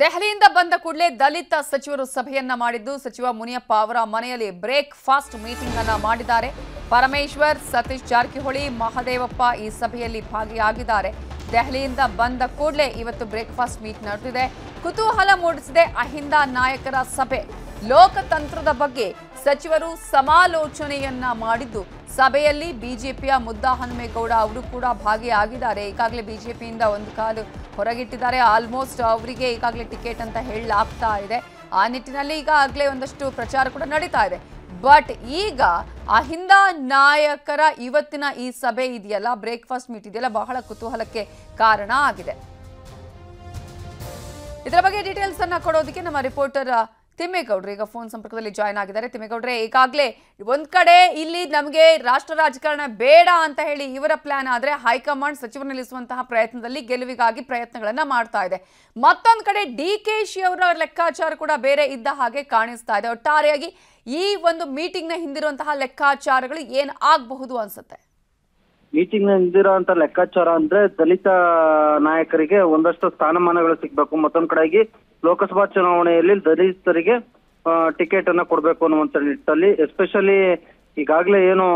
ದೆಹಲಿಯಿಂದ ಬಂದ ಕೂಡಲೇ ದಲಿತ ಸಚಿವರು ಸಭೆಯನ್ನ ಮಾಡಿದ್ದು, ಸಚಿವ ಮುನಿಯಪ್ಪ ಅವರ ಮನೆಯಲ್ಲಿ ಬ್ರೇಕ್ ಫಾಸ್ಟ್ ಮೀಟಿಂಗ್ ಅನ್ನ ಮಾಡಿದ್ದಾರೆ. ಪರಮೇಶ್ವರ್, ಸತೀಶ್ ಜಾರಕಿಹೊಳಿ, ಮಹದೇವಪ್ಪ ಈ ಸಭೆಯಲ್ಲಿ ಭಾಗಿಯಾಗಿದ್ದಾರೆ. ದೆಹಲಿಯಿಂದ ಬಂದ ಕೂಡಲೇ ಇವತ್ತು ಬ್ರೇಕ್ಫಾಸ್ಟ್ ಮೀಟ್ ನಡೆದಿದೆ. ಕುತೂಹಲ ಮೂಡಿಸಿದೆ ಅಹಿಂದ ನಾಯಕರ ಸಭೆ. ಲೋಕತಂತ್ರದ ಬಗ್ಗೆ ಸಚಿವರು ಸಮಾಲೋಚನೆಯನ್ನ ಮಾಡಿದ್ದು. ಸಭೆಯಲ್ಲಿ ಬಿಜೆಪಿಯ ಮುದ್ದಾ ಹನುಮೇಗೌಡ ಅವರು ಕೂಡ ಭಾಗಿಯಾಗಿದ್ದಾರೆ. ಈಗಾಗಲೇ ಬಿಜೆಪಿಯಿಂದ ಒಂದು ಕಾಲು ಹೊರಗಿಟ್ಟಿದ್ದಾರೆ. ಆಲ್ಮೋಸ್ಟ್ ಅವರಿಗೆ ಈಗಾಗಲೇ ಟಿಕೆಟ್ ಅಂತ ಹೇಳಲಾಗ್ತಾ ಇದೆ. ಆ ನಿಟ್ಟಿನಲ್ಲಿ ಈಗಾಗಲೇ ಒಂದಷ್ಟು ಪ್ರಚಾರ ಕೂಡ ನಡೀತಾ ಇದೆ. ಬಟ್ ಈಗ ಅಹಿಂದ ನಾಯಕರ ಇವತ್ತಿನ ಈ ಸಭೆ ಇದೆಯಲ್ಲ? ಬ್ರೇಕ್ಫಾಸ್ಟ್ ಮೀಟ್ ಇದೆಯಲ್ಲ? ಬಹಳ ಕುತೂಹಲಕ್ಕೆ ಕಾರಣ ಆಗಿದೆ. ಇದರ ಬಗ್ಗೆ ಡೀಟೇಲ್ಸ್ ಅನ್ನ ಕೊಡೋದಕ್ಕೆ ನಮ್ಮ ರಿಪೋರ್ಟರ್ ತಿಮ್ಮೇಗೌಡ್ರು ಈಗ ಫೋನ್ ಸಂಪರ್ಕದಲ್ಲಿ ಜಾಯ್ನ್ ಆಗಿದ್ದಾರೆ. ತಿಮ್ಮೇಗೌಡ್ರೆ, ಈಗಾಗಲೇ ಒಂದ್ ಕಡೆ ಇಲ್ಲಿ ನಮಗೆ ರಾಷ್ಟ್ರ ರಾಜಕಾರಣ ಬೇಡ ಅಂತ ಹೇಳಿ ಇವರ ಪ್ಲಾನ್ ಆದ್ರೆ ಹೈಕಮಾಂಡ್ ಸಚಿವರು ನಿಲ್ಲಿಸುವಂತಹ ಪ್ರಯತ್ನದಲ್ಲಿ ಗೆಲುವಿಗಾಗಿ ಪ್ರಯತ್ನಗಳನ್ನ ಮಾಡ್ತಾ ಇದೆ. ಮತ್ತೊಂದು ಕಡೆ ಡಿ ಕೆ ಶಿ ಅವರ ಲೆಕ್ಕಾಚಾರ ಕೂಡ ಬೇರೆ ಇದ್ದ ಹಾಗೆ ಕಾಣಿಸ್ತಾ ಇದೆ. ಒಟ್ಟಾರೆಯಾಗಿ ಈ ಒಂದು ಮೀಟಿಂಗ್ನ ಹಿಂದಿರುವಂತಹ ಲೆಕ್ಕಾಚಾರಗಳು ಏನ್ ಆಗಬಹುದು ಅನ್ಸುತ್ತೆ? ಮೀಟಿಂಗ್ ಹಿಂದಿರುವಂತ ಲೆಕ್ಕಾಚಾರ ಅಂದ್ರೆ ದಲಿತ ನಾಯಕರಿಗೆ ಒಂದಷ್ಟು ಸ್ಥಾನಮಾನಗಳು ಸಿಗ್ಬೇಕು. ಮತ್ತೊಂದ್ ಕಡೆಗೆ ಲೋಕಸಭಾ ಚುನಾವಣೆಯಲ್ಲಿ ದಲಿತರಿಗೆ ಟಿಕೆಟ್ ಅನ್ನ ಕೊಡ್ಬೇಕು ಅನ್ನುವಂತ ನಿಟ್ಟಲ್ಲಿ ಎಸ್ಪೆಷಲಿ ಈಗಾಗಲೇ ಏನು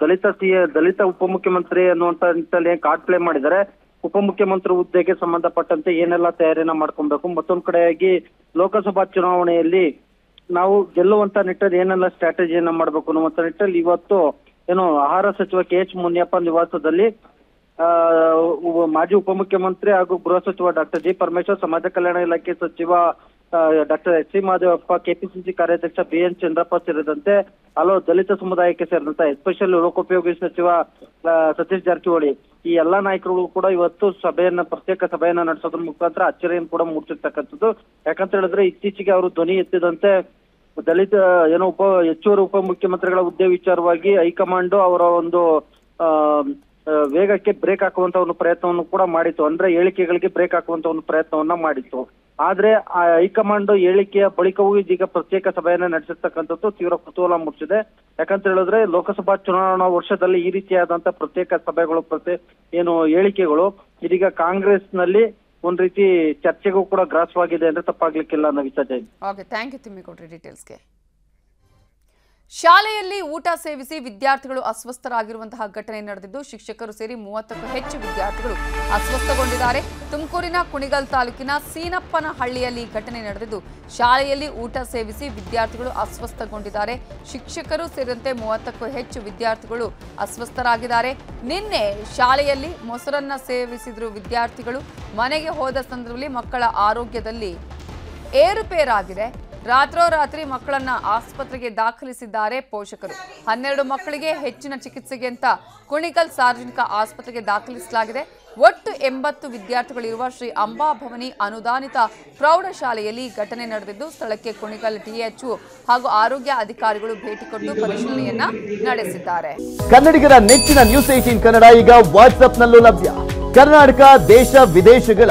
ದಲಿತ ಸಿ ದಲಿತ ಉಪಮುಖ್ಯಮಂತ್ರಿ ಅನ್ನುವಂತ ನಿಟ್ಟಲ್ಲಿ ಏನ್ ಕಾರ್ಡ್ ಪ್ಲೇ ಮಾಡಿದ್ದಾರೆ, ಉಪಮುಖ್ಯಮಂತ್ರಿ ಹುದ್ದೆಗೆ ಸಂಬಂಧಪಟ್ಟಂತೆ ಏನೆಲ್ಲ ತಯಾರಿನ ಮಾಡ್ಕೊಬೇಕು, ಮತ್ತೊಂದ್ ಕಡೆಯಾಗಿ ಲೋಕಸಭಾ ಚುನಾವಣೆಯಲ್ಲಿ ನಾವು ಗೆಲ್ಲುವಂತ ನಿಟ್ಟಲ್ಲಿ ಏನೆಲ್ಲ ಸ್ಟ್ರಾಟಜಿಯನ್ನ ಮಾಡ್ಬೇಕು ಅನ್ನುವಂತ ನಿಟ್ಟಲ್ಲಿ ಇವತ್ತು ಏನು ಆಹಾರ ಸಚಿವ ಕೆ ಎಚ್ ಮುನಿಯಪ್ಪ ನಿವಾಸದಲ್ಲಿ ಮಾಜಿ ಉಪಮುಖ್ಯಮಂತ್ರಿ ಹಾಗೂ ಗೃಹ ಸಚಿವ ಡಾಕ್ಟರ್ ಜಿ ಪರಮೇಶ್ವರ್, ಸಮಾಜ ಕಲ್ಯಾಣ ಇಲಾಖೆ ಸಚಿವ doctor H C Mahadevappa, KPCC ಕಾರ್ಯಾಧ್ಯಕ್ಷ ಬಿ ಎನ್ ಚಂದ್ರಪ್ಪ ಸೇರಿದಂತೆ ಹಲವು ದಲಿತ ಸಮುದಾಯಕ್ಕೆ ಸೇರಿದಂತೆ ಎಸ್ಪೆಷಲ್ ಲೋಕೋಪಯೋಗಿ ಸಚಿವ ಸತೀಶ್ ಜಾರಕಿಹೊಳಿ. ಈ ಎಲ್ಲಾ ನಾಯಕರುಗಳು ಕೂಡ ಇವತ್ತು ಸಭೆಯನ್ನ, ಪ್ರತ್ಯೇಕ ಸಭೆಯನ್ನ ನಡೆಸೋದ್ರ ಮುಖಾಂತರ ಅಚ್ಚರಿಯನ್ನು ಕೂಡ ಮೂಡಿಸಿರ್ತಕ್ಕಂಥದ್ದು. ಯಾಕಂತ ಹೇಳಿದ್ರೆ ಇತ್ತೀಚೆಗೆ ಅವರು ಧ್ವನಿ ಎತ್ತಿದಂತೆ ದಲಿತ, ಏನೋ ಉಪ, ಹೆಚ್ಚುವರಿ ಉಪಮುಖ್ಯಮಂತ್ರಿಗಳ ಹುದ್ದೆ ವಿಚಾರವಾಗಿ ಹೈಕಮಾಂಡ್ ಅವರ ಒಂದು ವೇಗಕ್ಕೆ ಬ್ರೇಕ್ ಹಾಕುವಂತ ಒಂದು ಪ್ರಯತ್ನವನ್ನು ಕೂಡ ಮಾಡಿತ್ತು. ಅಂದ್ರೆ ಹೇಳಿಕೆಗಳಿಗೆ ಬ್ರೇಕ್ ಹಾಕುವಂತ ಒಂದು ಪ್ರಯತ್ನವನ್ನ ಮಾಡಿತ್ತು. ಆದ್ರೆ ಆ ಹೈಕಮಾಂಡ್ ಹೇಳಿಕೆಯ ಬಳಿಕವೂ ಇದೀಗ ಪ್ರತ್ಯೇಕ ಸಭೆಯನ್ನ ನಡೆಸಿರ್ತಕ್ಕಂಥದ್ದು ತೀವ್ರ ಕುತೂಹಲ ಮೂಡಿಸಿದೆ. ಯಾಕಂತ ಹೇಳಿದ್ರೆ ಲೋಕಸಭಾ ಚುನಾವಣಾ ವರ್ಷದಲ್ಲಿ ಈ ರೀತಿಯಾದಂತ ಪ್ರತ್ಯೇಕ ಸಭೆಗಳು ಪ್ರತಿ ಏನು ಹೇಳಿಕೆಗಳು ಇದೀಗ ಕಾಂಗ್ರೆಸ್ನಲ್ಲಿ ಒಂದ್ ರೀತಿ ಚರ್ಚೆಗೂ ಕೂಡ ಗ್ರಾಸವಾಗಿದೆ ಅಂದ್ರೆ ತಪ್ಪಾಗ್ಲಿಕ್ಕಿಲ್ಲ ಅನ್ನೋ ವಿಚಾರ ಓಕೆ ಥ್ಯಾಂಕ್ ಯು ಡೀಟೇಲ್ಸ್ಗೆ ಶಾಲೆಯಲ್ಲಿ ಊಟ ಸೇವಿಸಿ ವಿದ್ಯಾರ್ಥಿಗಳು ಅಸ್ವಸ್ಥರಾಗಿರುವಂತಹ ಘಟನೆ ನಡೆದಿದ್ದು, ಶಿಕ್ಷಕರು ಸೇರಿ ಮೂವತ್ತಕ್ಕೂ ಹೆಚ್ಚು ವಿದ್ಯಾರ್ಥಿಗಳು ಅಸ್ವಸ್ಥಗೊಂಡಿದ್ದಾರೆ. ತುಮಕೂರಿನ ಕುಣಿಗಲ್ ತಾಲೂಕಿನ ಸೀನಪ್ಪನಹಳ್ಳಿಯಲ್ಲಿ ಹಳ್ಳಿಯಲ್ಲಿ ಘಟನೆ ನಡೆದಿದ್ದು, ಶಾಲೆಯಲ್ಲಿ ಊಟ ಸೇವಿಸಿ ವಿದ್ಯಾರ್ಥಿಗಳು ಅಸ್ವಸ್ಥಗೊಂಡಿದ್ದಾರೆ. ಶಿಕ್ಷಕರು ಸೇರಿದಂತೆ ಮೂವತ್ತಕ್ಕೂ ಹೆಚ್ಚು ವಿದ್ಯಾರ್ಥಿಗಳು ಅಸ್ವಸ್ಥರಾಗಿದ್ದಾರೆ. ನಿನ್ನೆ ಶಾಲೆಯಲ್ಲಿ ಮೊಸರನ್ನ ಸೇವಿಸಿದ್ರು ವಿದ್ಯಾರ್ಥಿಗಳು. ಮನೆಗೆ ಹೋದ ಸಂದರ್ಭದಲ್ಲಿ ಮಕ್ಕಳ ಆರೋಗ್ಯದಲ್ಲಿ ಏರುಪೇರಾಗಿದೆ. ರಾತ್ರೋರಾತ್ರಿ ಮಕ್ಕಳನ್ನ ಆಸ್ಪತ್ರೆಗೆ ದಾಖಲಿಸಿದ್ದಾರೆ ಪೋಷಕರು. ಹನ್ನೆರಡು ಮಕ್ಕಳಿಗೆ ಹೆಚ್ಚಿನ ಚಿಕಿತ್ಸೆಗೆ ಅಂತ ಕುಣಿಕಲ್ ಸಾರ್ವಜನಿಕ ಆಸ್ಪತ್ರೆಗೆ ದಾಖಲಿಸಲಾಗಿದೆ. ಒಟ್ಟು ಎಂಬತ್ತು ವಿದ್ಯಾರ್ಥಿಗಳಿರುವ ಶ್ರೀ ಅಂಬಾಭವನಿ ಅನುದಾನಿತ ಪ್ರೌಢಶಾಲೆಯಲ್ಲಿ ಘಟನೆ ನಡೆದಿದ್ದು, ಸ್ಥಳಕ್ಕೆ ಕುಣಿಕಲ್ ಡಿಎಚ್ಒ ಹಾಗೂ ಆರೋಗ್ಯ ಅಧಿಕಾರಿಗಳು ಭೇಟಿ ಕೊಟ್ಟು ಪರಿಶೀಲನೆಯನ್ನ ನಡೆಸಿದ್ದಾರೆ. ಕನ್ನಡಿಗರ ನೆಚ್ಚಿನ ನ್ಯೂಸ್ ಏಟೀನ್ ಕನ್ನಡ ಈಗ ವಾಟ್ಸ್ಆಪ್ನಲ್ಲೂ ಲಭ್ಯ. ಕರ್ನಾಟಕ, ದೇಶ, ವಿದೇಶಗಳ